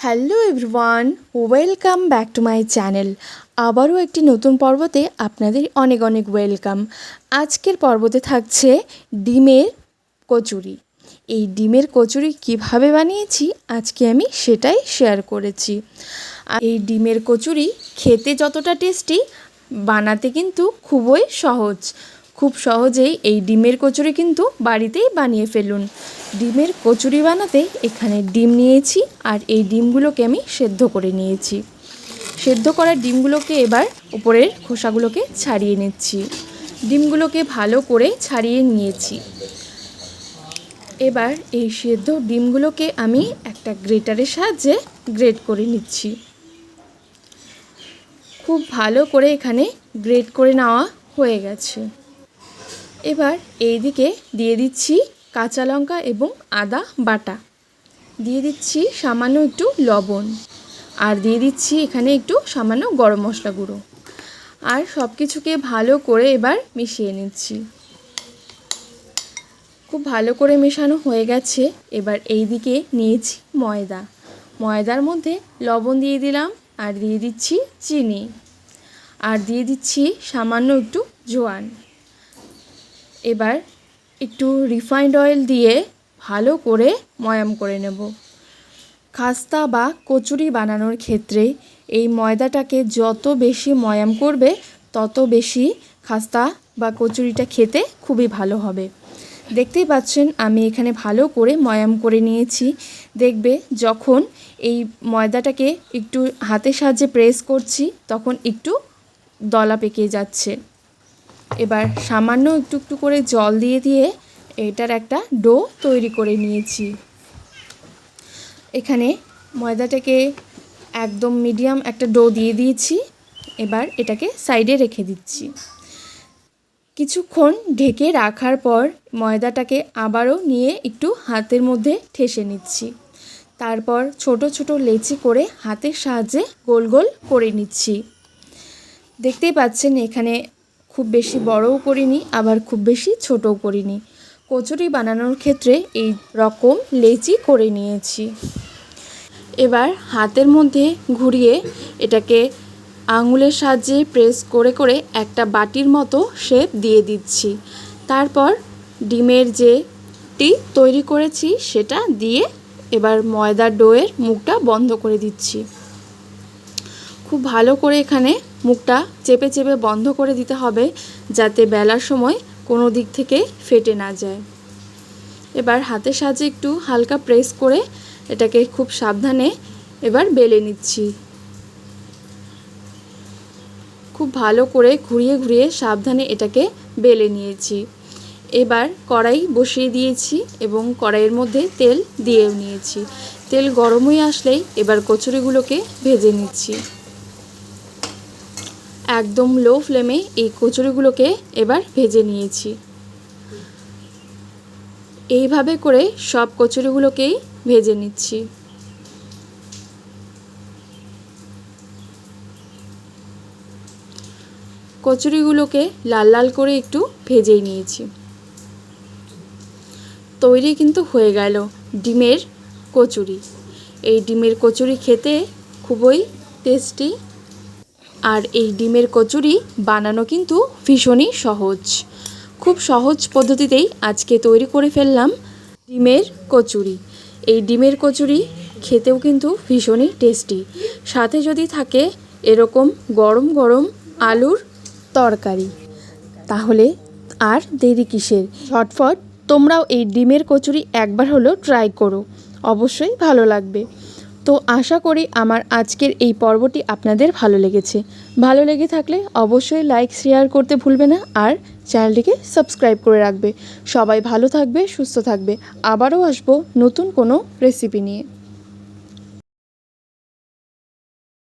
Hello everyone welcome back to my channel আবারও একটি নতুন পর্বতে আপনাদের অনেক অনেক ওয়েলকাম আজকের পর্বতে থাকছে ডিমের কচুরি। এই ডিমের কচুরি কীভাবে বানিয়েছি আজকে আমি সেটাই শেয়ার করেছি। এই ডিমের কচুরি খেতে যতটা টেস্টি বানাতে কিন্তু খুবই সহজ। খুব সহজেই এই ডিমের কচুরি কিন্তু বাড়িতেই বানিয়ে ফেলুন। ডিমের কচুরি বানাতে এখানে ডিম নিয়েছি আর এই ডিমগুলোকে আমি সেদ্ধ করে নিয়েছি। সেদ্ধ করা ডিমগুলোকে এবার উপরের খোসাগুলোকে ছাড়িয়ে নিচ্ছি। ডিমগুলোকে ভালো করে ছাড়িয়ে নিয়েছি। এবার এই সেদ্ধ ডিমগুলোকে আমি একটা গ্রেটারের সাহায্যে গ্রেট করে নিচ্ছি। খুব ভালো করে এখানে গ্রেট করে নেওয়া হয়ে গেছে। এবার এই দিকে দিয়ে দিচ্ছি কাঁচা লঙ্কা এবং আদা বাটা। দিয়ে দিচ্ছি সামান্য একটু লবণ আর দিয়ে দিচ্ছি এখানে একটু সামান্য গরম মশলা গুঁড়ো। আর সব কিছুকে ভালো করে এবার মিশিয়ে নিচ্ছি। খুব ভালো করে মেশানো হয়ে গেছে। এবার এই দিকে নিয়েছি ময়দা। ময়দার মধ্যে লবণ দিয়ে দিলাম আর দিয়ে দিচ্ছি চিনি। আর দিয়ে দিচ্ছি সামান্য একটু জোয়ান। এবার একটু রিফাইন্ড অয়েল দিয়ে ভালো করে ময়াম করে নেব। খাস্তা বা কচুরি বানানোর ক্ষেত্রে এই ময়দাটাকে যত বেশি ময়াম করবে, তত বেশি খাস্তা বা কচুরিটা খেতে খুবই ভালো হবে। দেখতেই পাচ্ছেন, আমি এখানে ভালো করে ময়াম করে নিয়েছি। দেখবে যখন এই ময়দাটাকে একটু হাতের সাহায্যে প্রেস করছি, তখন একটু দলা পেকে যাচ্ছে। এবার সামান্য একটু একটু করে জল দিয়ে দিয়ে এটার একটা ডো তৈরি করে নিয়েছি। এখানে ময়দাটাকে একদম মিডিয়াম একটা ডো দিয়ে দিয়েছি। এবার এটাকে সাইডে রেখে দিচ্ছি। কিছুক্ষণ ঢেকে রাখার পর ময়দাটাকে আবারও নিয়ে একটু হাতের মধ্যে ঠেসে নিচ্ছি। তারপর ছোট ছোট লেচি করে হাতের সাহায্যে গোল গোল করে নিচ্ছি। দেখতেই পাচ্ছেন এখানে খুব বেশি বড়ও করিনি, আবার খুব বেশি ছোটও করিনি। কচুরি বানানোর ক্ষেত্রে এই রকম লেচি করে নিয়েছি। এবার হাতের মধ্যে ঘুরিয়ে এটাকে আঙুলের সাহায্যে প্রেস করে করে একটা বাটির মতো শেপ দিয়ে দিচ্ছি। তারপর ডিমের যে টি তৈরি করেছি, সেটা দিয়ে এবার ময়দার ডোয়ের মুখটা বন্ধ করে দিচ্ছি। খুব ভালো করে এখানে মুখটা চেপে চেপে বন্ধ করে দিতে হবে যাতে বেলার সময় কোনো দিক থেকে ফেটে না যায়। এবার হাতের সাহায্যে একটু হালকা প্রেস করে এটাকে খুব সাবধানে এবার বেলে নিচ্ছি। খুব ভালো করে ঘুরিয়ে ঘুরিয়ে সাবধানে এটাকে বেলে নিয়েছি। এবার কড়াই বসিয়ে দিয়েছি এবং কড়াইয়ের মধ্যে তেল দিয়েও নিয়েছি। তেল গরম হয়ে আসলেই এবার কচুরিগুলোকে ভেজে নিচ্ছি। একদম লো ফ্লেমে এই কচুরিগুলোকে এবার ভেজে নিয়েছি। এইভাবে করে সব কচুরিগুলোকেই ভেজে নিচ্ছি। কচুরিগুলোকে লাল লাল করে একটু ভেজেই নিয়েছি। তৈরি কিন্তু হয়ে গেল ডিমের কচুরি। এই ডিমের কচুরি খেতে খুবই টেস্টি আর এই ডিমের কচুরি বানানো কিন্তু ভীষণই সহজ। খুব সহজ পদ্ধতিতেই আজকে তৈরি করে ফেললাম ডিমের কচুরি। এই ডিমের কচুরি খেতেও কিন্তু ভীষণই টেস্টি। সাথে যদি থাকে এরকম গরম গরম আলুর তরকারি। তাহলে আর দেরি কিসের? ঝটফট তোমরাও এই ডিমের কচুরি একবার হলো ট্রাই করো। অবশ্যই ভালো লাগবে। তো আশা করি আমার আজকের এই পর্বটি আপনাদের ভালো লেগেছে। ভালো লেগে থাকলে অবশ্যই লাইক শেয়ার করতে ভুলবে না আর চ্যানেলটিকে সাবস্ক্রাইব করে রাখবে। সবাই ভালো থাকবে, সুস্থ থাকবে। আবারও আসব নতুন কোনো রেসিপি নিয়ে।